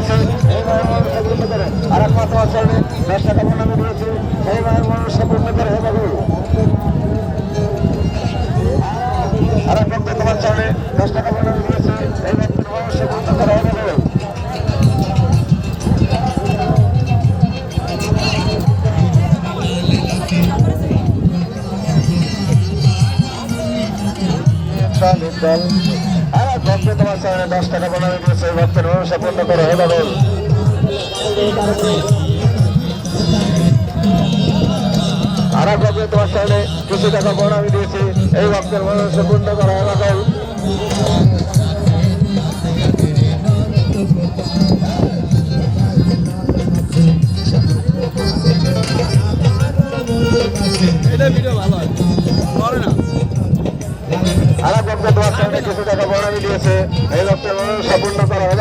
টাকা এই মায়ের মানুষ পূর্ণ করে আর এক মা তোমার দশ টাকা বোনামি দিয়েছে এই মায়ের মানুষ পূর্ণ করে হে পাগল আর এক ভক্ত তোমার চরণে দশ টাকা বোনামি দিয়েছে এই ভক্তের মানুষ পূর্ণ করে হে সামনে দশ টাকা ভক্তের মানুষ পূর্ণ করো হে বাবল আর এক ভক্ত তোমার সামনে কিছু টাকা বানাবে দিয়েছে। এই ভক্তের মানুষ পূর্ণ করো হে বাবল এটা ভিডিও ভালো করে না। আর এক ভক্ত তোমার সামনে কিছু টাকা বানাবে দিয়েছে এই ভক্তের মানুষ পূর্ণ করো হে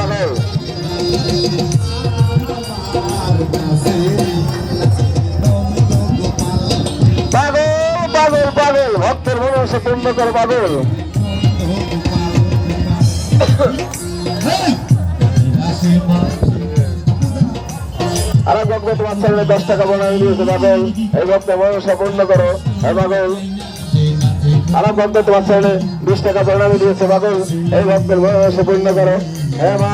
ভক্তের ভক্ত তোমার সামনে দশ টাকা বানাবে দিয়েছে পাগল। এই ভক্তের মানুষ পূর্ণ করো হে পাগল। আর এক ভক্ত তোমার সামনে বিশ টাকা বানাবে দিয়েছে পাগল। এই ভক্তের মানুষ পূর্ণ করো। হে মা।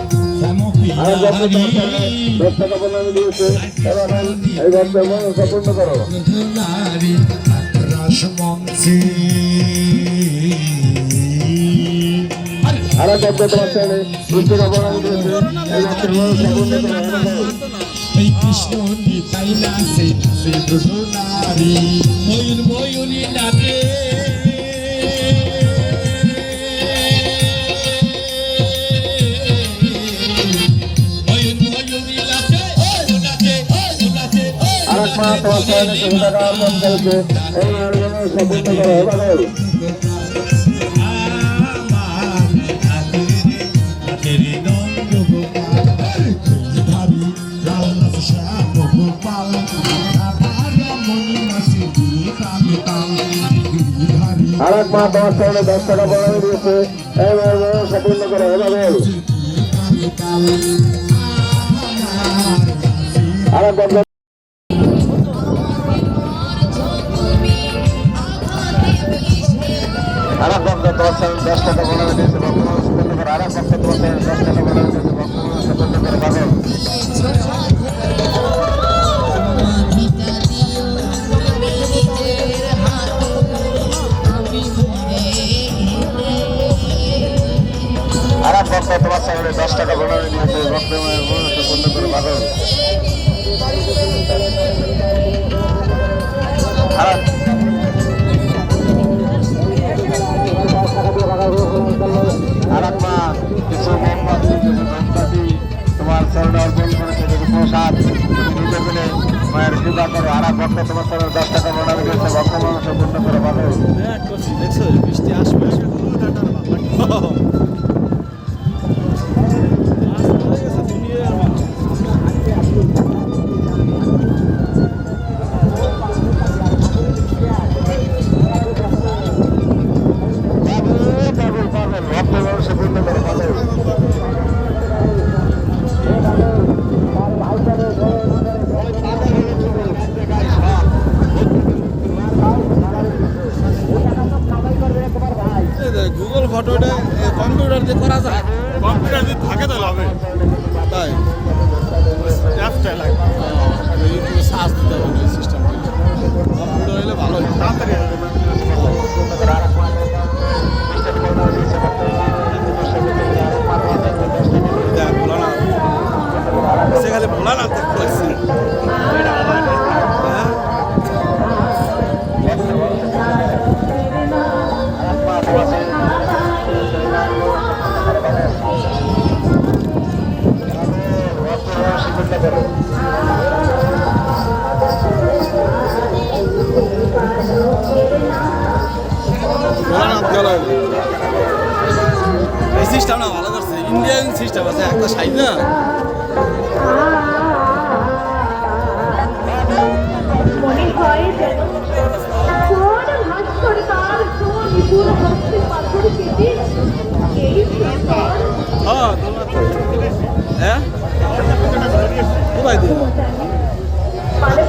আর ভক্ত তোমার দশ টাকা বানাবে দিয়েছে এই দিয়েছে এই কৃষ্ণ ময়ূর ময়ূরী নাচ শ্যাম গোপাল মনি নাচে দিয়ে তালে তাল ধারি আর এক মা তোমার সামনে দশ টাকা বানাবে দিয়েছে এই মায়ের মানুষ পূর্ণ করো এক তোমার সামনে দশ টাকা বানাবে দিয়েছে ভক্ত পূর্ণ করো পাগল মা কিছু মোমবাতি কিছু তোমার চরণে অর্পণ করেছে কিছু প্রসাদ তুমি নিজে মায়ের পূজা করো। আর ভক্ত তোমার চরণে দশ টাকা মনে দিয়েছে ভক্ত মানুষের পূর্ণ করে পাগল দেখছ, বৃষ্টি আসবে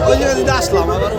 ওই জায়গা দিতে আসলাম আবার